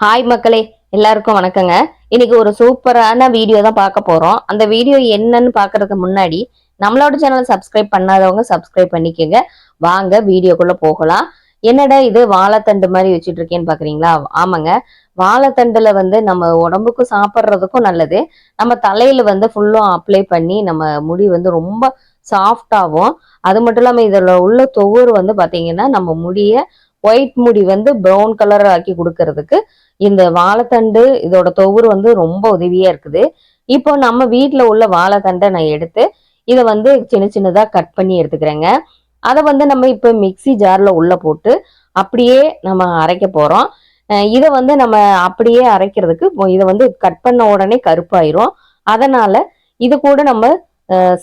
Hi மக்களே எல்லாருக்கும் வணக்கங்க. இன்னைக்கு ஒரு சூப்பரான வீடியோ தான் பார்க்க போறோம். அந்த வீடியோ என்னன்னு பார்க்கறதுக்கு முன்னாடி நம்மளோட சேனலை சப்ஸ்கிரைப் பண்ணாதவங்க சப்ஸ்கிரைப் பண்ணிக்கோங்க. வாங்க வீடியோக்குள்ள போகலாம். என்னடா இது வாழைத்தண்டு மாதிரி வச்சுட்டு இருக்கேன்னு பாக்குறீங்களா? ஆமாங்க. வாழைத்தண்டுல வந்து நம்ம உடம்புக்கும் சாப்பிட்றதுக்கும் நல்லது. நம்ம தலையில வந்து ஃபுல்லும் அப்ளை பண்ணி நம்ம முடி வந்து ரொம்ப சாஃப்டாகும் அது மட்டும் இல்லாமல் இதில் உள்ள தொகுறு வந்து பார்த்தீங்கன்னா நம்ம முடியை ஒயிட் முடி வந்து ப்ரௌன் கலர் ஆக்கி கொடுக்கறதுக்கு இந்த வாழைத்தண்டு இதோட தொகுர் வந்து ரொம்ப உதவியா இருக்குது. இப்போ நம்ம வீட்டில் உள்ள வாழைத்தண்டை நான் எடுத்து இதை வந்து சின்ன சின்னதாக கட் பண்ணி எடுத்துக்கிறேங்க. அதை வந்து நம்ம இப்போ மிக்ஸி ஜாரில் உள்ளே போட்டு அப்படியே நம்ம அரைக்க போகிறோம் இதை வந்து நம்ம அப்படியே அரைக்கிறதுக்கு இதை வந்து கட் பண்ண உடனே கருப்பாயிரும். அதனால இது கூட நம்ம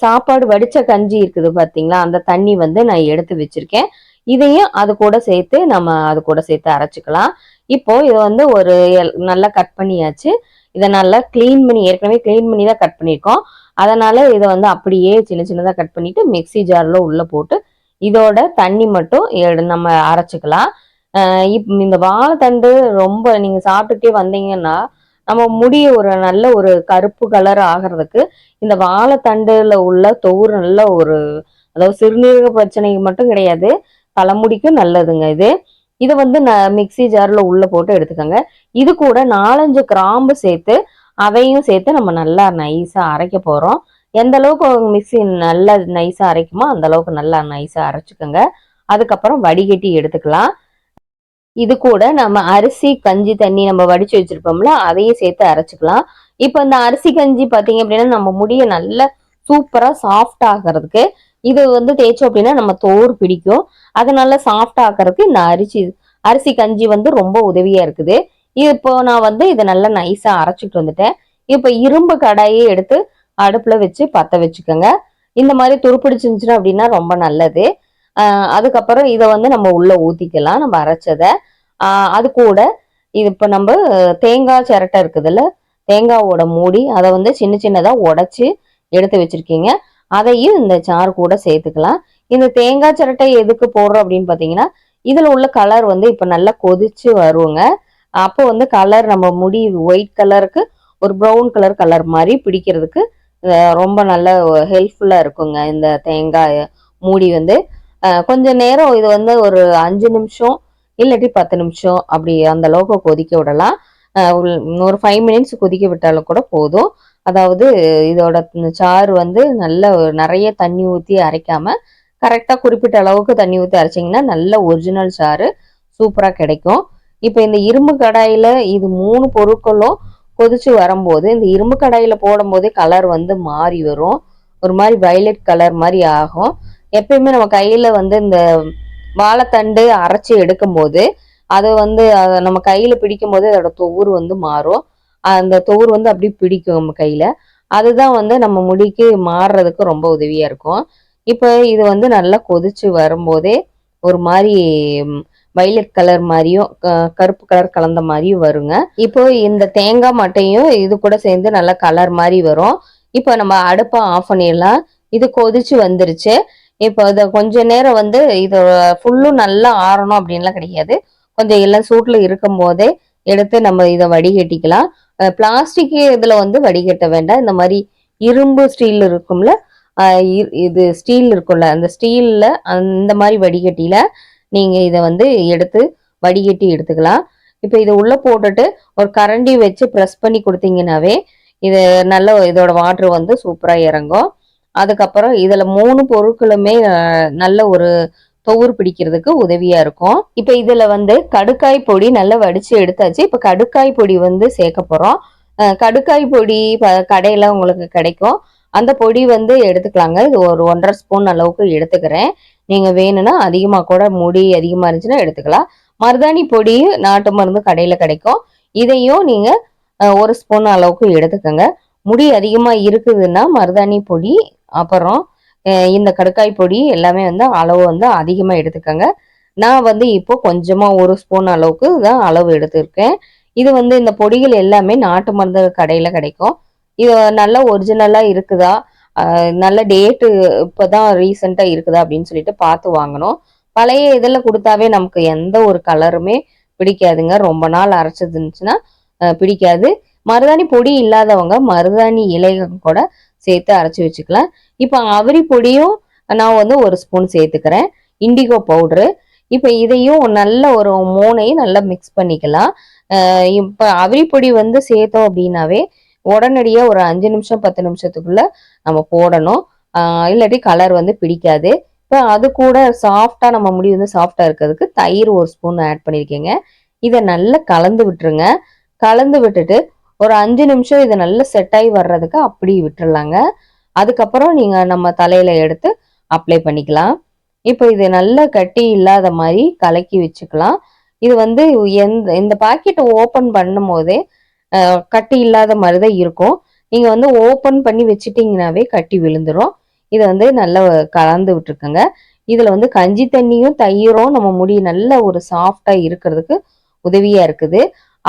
சாப்பாடு வடித்த கஞ்சி இருக்குது பார்த்தீங்களா அந்த தண்ணி வந்து நான் எடுத்து வச்சுருக்கேன். இதையும் அது கூட சேர்த்து நம்ம அது கூட சேர்த்து அரைச்சிக்கலாம். இப்போ இதை வந்து ஒரு எல்- நல்லா கட் பண்ணியாச்சு. இதை நல்லா க்ளீன் பண்ணி ஏற்கனவே க்ளீன் பண்ணி தான் கட் பண்ணியிருக்கோம். அதனால இதை வந்து அப்படியே சின்ன சின்னதாக கட் பண்ணிட்டு மிக்ஸி ஜாரில் உள்ளே போட்டு இதோட தண்ணி மட்டும் நம்ம அரைச்சிக்கலாம். இப் இந்த வாழைத்தண்டு ரொம்ப நீங்கள் சாப்பிட்டுட்டே வந்தீங்கன்னா நம்ம முடிய ஒரு நல்ல ஒரு கருப்பு கலர் ஆகிறதுக்கு இந்த வாழைத்தண்டுல உள்ள தொகுறு நல்ல ஒரு அதாவது சிறுநீரக பிரச்சனைக்கு மட்டும் கிடையாது. தலைமுடிக்கும் நல்லதுங்க இது. இதை வந்து நான் மிக்ஸி ஜாரில் உள்ளே போட்டு எடுத்துக்கோங்க. இது கூட நாலஞ்சு கிராம்பு சேர்த்து அதையும் சேர்த்து நம்ம நல்லா நைஸாக அரைக்க போகிறோம் எந்த அளவுக்கு மிக்ஸி நல்லா நைஸாக அரைக்குமோ அந்த அளவுக்கு நல்லா நைஸாக அரைச்சிக்கோங்க. அதுக்கப்புறம் வடிகட்டி எடுத்துக்கலாம். இது கூட நம்ம அரிசி கஞ்சி தண்ணி நம்ம வடிச்சு வச்சிருப்போம்ல அதையும் சேர்த்து அரைச்சிக்கலாம். இப்போ இந்த அரிசி கஞ்சி பார்த்தீங்க அப்படின்னா நம்ம முடிய நல்ல சூப்பராக சாஃப்ட் ஆகிறதுக்கு இது வந்து தேய்ச்சோம் அப்படின்னா நம்ம தோறு பிடிக்கும். அது நல்லா சாஃப்ட் ஆக்கிறதுக்கு இந்த அரிசி அரிசி கஞ்சி வந்து ரொம்ப உதவியா இருக்குது. இப்போ நான் வந்து இதை நல்லா நைஸா அரைச்சிட்டு வந்துட்டேன். இப்போ இரும்பு கடாயை எடுத்து அடுப்புல வச்சு பத்த வச்சுக்கோங்க. இந்த மாதிரி துருப்பிடிச்சிருந்துச்சுன்னா அப்படின்னா ரொம்ப நல்லது. அதுக்கப்புறம் இதை வந்து நம்ம உள்ள ஊத்திக்கலாம். நம்ம அரைச்சதை. அது கூட இது இப்போ நம்ம தேங்காய் சிரட்டை இருக்குதுல்ல தேங்காவோட மூடி அதை வந்து சின்ன சின்னதாக உடச்சி எடுத்து வச்சிருக்கீங்க. அதையும் இந்த சாறு கூட சேர்த்துக்கலாம். இந்த தேங்காய் சிரட்டை எதுக்கு போடுறோம் அப்படின்னு பார்த்தீங்கன்னா இதில் உள்ள கலர் வந்து இப்போ நல்லா கொதிச்சு வருங்க. அப்போ வந்து கலர் நம்ம முடி ஒயிட் கலருக்கு ஒரு ப்ரௌன் கலர் கலர் மாதிரி பிடிக்கிறதுக்கு ரொம்ப நல்ல ஹெல்ப்ஃபுல்லாக இருக்குங்க இந்த தேங்காய் மூடி வந்து. கொஞ்ச நேரம் இது வந்து ஒரு அஞ்சு நிமிஷம் இல்லாட்டி பத்து நிமிஷம் அப்படி அந்த அளவுக்கு கொதிக்க விடலாம். ஒரு ஃபைவ் மினிட்ஸ் கொதிக்க விட்டாலும் கூட போதும். அதாவது இதோட சாறு வந்து நல்ல நிறைய தண்ணி ஊற்றி அரைக்காம கரெக்டாக குறிப்பிட்ட அளவுக்கு தண்ணி ஊற்றி அரைச்சிங்கன்னா நல்ல ஒரிஜினல் சாறு சூப்பராக கிடைக்கும். இப்போ இந்த இரும்பு கடாயில் இது மூணு பொருட்களும் கொதிச்சு வரும்போது இந்த இரும்பு கடாயில் போடும்போதே கலர் வந்து மாறி வரும். ஒரு மாதிரி வயலட் கலர் மாதிரி ஆகும். எப்பயுமே நம்ம கையில் வந்து இந்த வாழைத்தண்டு அரைச்சி எடுக்கும்போது அது வந்து நம்ம கையில் பிடிக்கும் போது அதோட தொவுறு வந்து மாறும். அந்த தொவுறு வந்து அப்படியே பிடிக்கும் நம்ம கையில். அதுதான் வந்து நம்ம முடிக்கு மாறுறதுக்கு ரொம்ப உதவியாக இருக்கும். இப்போ இது வந்து நல்லா கொதிச்சு வரும்போதே ஒரு மாதிரி வைலட் கலர் மாதிரியும் க- கருப்பு கலர் கலந்த மாதிரியும் வருங்க. இப்போ இந்த தேங்காய் மட்டையும் இது கூட சேர்ந்து நல்லா கலர் மாதிரி வரும். இப்போ நம்ம அடுப்பை ஆஃப் பண்ணிடலாம். இது கொதிச்சு வந்துருச்சு. இப்போ இதை கொஞ்ச நேரம் வந்து இது ஃபுல்லும் நல்லா ஆறணும் அப்படின்லாம் கிடையாது. கொஞ்சம் எல்லாம் சூட்டில் இருக்கும் போதே எடுத்து நம்ம இதை வடிகட்டிக்கலாம். பிளாஸ்டிக் இதுல வந்து வடிகட்ட வேண்டாம். இந்த மாதிரி இரும்பு ஸ்டீல் இருக்கும்ல இது ஸ்டீல் இருக்கும்ல அந்த ஸ்டீல்ல அந்த மாதிரி வடிகட்டியில நீங்க இதை வந்து எடுத்து வடிகட்டி எடுத்துக்கலாம். இப்போ இதை உள்ள போட்டுட்டு ஒரு கரண்டி வச்சு ப்ரெஸ் பண்ணி கொடுத்தீங்கன்னாவே இது நல்ல இதோட வாட்ரு வந்து சூப்பராக இறங்கும். அதுக்கப்புறம் இதில் மூணு பொருட்களுமே நல்ல ஒரு தொவுறு பிடிக்கிறதுக்கு உதவியா இருக்கும். இப்போ இதுல வந்து கடுக்காய் பொடி நல்லா வடிச்சு எடுத்தாச்சு. இப்போ கடுக்காய் பொடி வந்து சேர்க்க போறோம். கடுக்காய் பொடி ப- கடையில உங்களுக்கு கிடைக்கும். அந்த பொடி வந்து எடுத்துக்கலாங்க. இது ஒரு ஒன்றரை ஸ்பூன் அளவுக்கு எடுத்துக்கிறேன். நீங்க வேணும்னா அதிகமா கூட முடி அதிகமா இருந்துச்சுன்னா எடுத்துக்கலாம். மருதாணி பொடி நாட்டு மருந்து கடையில கிடைக்கும். இதையும் நீங்க ஒரு ஸ்பூன் அளவுக்கு எடுத்துக்கோங்க. முடி அதிகமா இருக்குதுன்னா மருதாணி பொடி அப்புறம் இந்த கடுக்காய் பொடி எல்லாமே வந்து அளவு வந்து அதிகமாக எடுத்துக்கோங்க. நான் வந்து இப்போ கொஞ்சமாக ஒரு ஸ்பூன் அளவுக்கு தான் அளவு எடுத்திருக்கேன். இது வந்து இந்த பொடிகள் எல்லாமே நாட்டு மருந்து கடையில் கிடைக்கும். இது நல்லா ஒரிஜினலாக இருக்குதா? நல்ல டேட்டு இப்போ தான் ரீசெண்டாக இருக்குதா அப்படின்னு சொல்லிட்டு பார்த்து வாங்கணும். பழைய இதில் கொடுத்தாவே நமக்கு எந்த ஒரு கலருமே பிடிக்காதுங்க. ரொம்ப நாள் அரைச்சது இருந்துச்சுன்னா பிடிக்காது. மருதாணி பொடி இல்லாதவங்க மருதாணி இலைகள் கூட சேர்த்து அரைச்சி வச்சுக்கலாம். இப்போ அவரி பொடியும் நான் வந்து ஒரு ஸ்பூன் சேர்த்துக்கிறேன். இண்டிகோ பவுட்ரு இப்போ இதையும் நல்ல ஒரு மூணையும் நல்லா மிக்ஸ் பண்ணிக்கலாம். இப்போ அவரி பொடி வந்து சேர்த்தோம் அப்படின்னாவே உடனடியாக ஒரு அஞ்சு நிமிஷம் பத்து நிமிஷத்துக்குள்ள நம்ம போடணும். இல்லாட்டி கலர் வந்து பிடிக்காது. இப்போ அது கூட சாஃப்டாக நம்ம முடி வந்து சாஃப்டாக இருக்கிறதுக்கு தயிர் ஒரு ஸ்பூன் ஆட் பண்ணியிருக்கேங்க இதை நல்லா கலந்து விட்டுருங்க. கலந்து விட்டுட்டு ஒரு அஞ்சு நிமிஷம் இது நல்லா செட் ஆகி வர்றதுக்கு அப்படி விட்டுறலாங்க. அதுக்கப்புறம் நீங்க நம்ம தலையில எடுத்து அப்ளை பண்ணிக்கலாம். இப்போ இது நல்லா கட்டி இல்லாத மாதிரி கலக்கி வச்சுக்கலாம். இது வந்து எந்த இந்த பாக்கெட்டை ஓப்பன் பண்ணும் போதே கட்டி இல்லாத மாதிரி தான் இருக்கும். நீங்க வந்து ஓப்பன் பண்ணி வச்சிட்டீங்கன்னாவே கட்டி விழுந்துடும் இதை வந்து நல்லா கலந்து விட்டுருக்கங்க. இதுல வந்து கஞ்சி தண்ணியும் தயிரும் நம்ம முடி நல்ல ஒரு சாஃப்டா இருக்கிறதுக்கு உதவியா இருக்குது.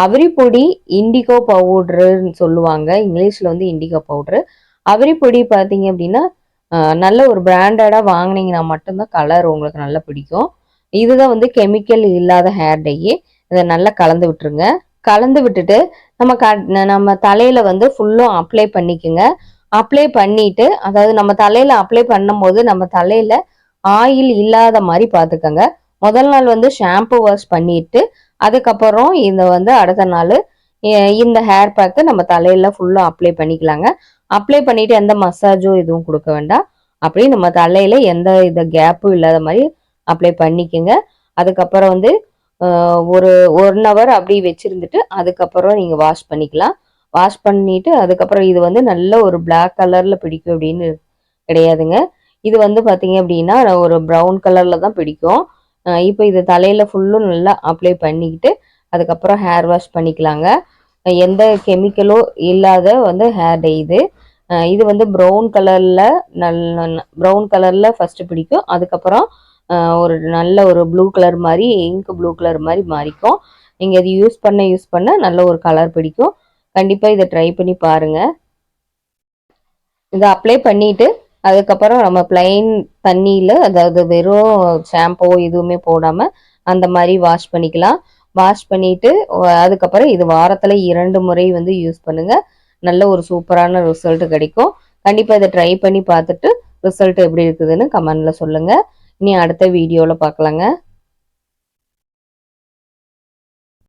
அவரிப்பொடி இண்டிகோ பவுடருன்னு சொல்லுவாங்க. இங்கிலீஷில் வந்து இண்டிகோ பவுட்ரு அவரிப்பொடி பார்த்தீங்க அப்படின்னா நல்ல ஒரு பிராண்டடாக வாங்கினீங்கன்னா மட்டும்தான் கலர் உங்களுக்கு நல்லா பிடிக்கும். இதுதான் வந்து கெமிக்கல் இல்லாத ஹேர் டையே இதை நல்லா கலந்து விட்டுருங்க. கலந்து விட்டுட்டு நம்ம க நம்ம தலையில் வந்து ஃபுல்லும் அப்ளை பண்ணிக்கோங்க. அப்ளை பண்ணிட்டு அதாவது நம்ம தலையில் அப்ளை பண்ணும்போது நம்ம தலையில் ஆயில் இல்லாத மாதிரி பார்த்துக்கோங்க முதல் நாள் வந்து ஷாம்பு வாஷ் பண்ணிட்டு அதுக்கப்புறம் இந்த வந்து அடுத்த நாள் இந்த ஹேர் பேக்கை நம்ம தலையில ஃபுல்லாக அப்ளை பண்ணிக்கலாங்க. அப்ளை பண்ணிட்டு எந்த மசாஜோ எதுவும் கொடுக்க வேண்டாம். அப்படியே நம்ம தலையில எந்த இதை கேப்பும் இல்லாத மாதிரி அப்ளை பண்ணிக்கோங்க. அதுக்கப்புறம் வந்து ஒரு ஒன் ஹவர் அப்படி வச்சிருந்துட்டு அதுக்கப்புறம் நீங்க வாஷ் பண்ணிக்கலாம். வாஷ் பண்ணிட்டு அதுக்கப்புறம் இது வந்து நல்ல ஒரு பிளாக் கலர்ல பிடிக்கும் அப்படின்னு கிடையாதுங்க. இது வந்து பாத்தீங்க அப்படின்னா ஒரு ப்ரௌன் கலர்ல தான் பிடிக்கும். இப்போ இது தலையில் ஃபுல்லும் நல்லா அப்ளை பண்ணிக்கிட்டு அதுக்கப்புறம் ஹேர் வாஷ் பண்ணிக்கலாங்க. எந்த கெமிக்கலும் இல்லாத வந்து ஹேர் டே இது. இது வந்து ப்ரௌன் கலரில் நல்ல ப்ரௌன் கலரில் ஃபஸ்ட்டு பிடிக்கும். அதுக்கப்புறம் ஒரு நல்ல ஒரு ப்ளூ கலர் மாதிரி இங்க் ப்ளூ கலர் மாதிரி மாறிக்கும். நீங்கள் இது யூஸ் பண்ண யூஸ் பண்ண நல்ல ஒரு கலர் பிடிக்கும். கண்டிப்பாக இதை ட்ரை பண்ணி பாருங்கள் இதை அப்ளை பண்ணிவிட்டு அதுக்கப்புறம் நம்ம பிளைன் தண்ணியில் அதாவது வெறும் ஷாம்போ எதுவுமே போடாமல் அந்த மாதிரி வாஷ் பண்ணிக்கலாம். வாஷ் பண்ணிட்டு அதுக்கப்புறம் இது வாரத்தில் இரண்டு முறை வந்து யூஸ் பண்ணுங்கள் நல்ல ஒரு சூப்பரான ரிசல்ட் கிடைக்கும். கண்டிப்பாக இதை ட்ரை பண்ணி பார்த்துட்டு ரிசல்ட் எப்படி இருக்குதுன்னு கமெண்டில் சொல்லுங்கள் இனி அடுத்த வீடியோவில் பார்க்கலாங்க.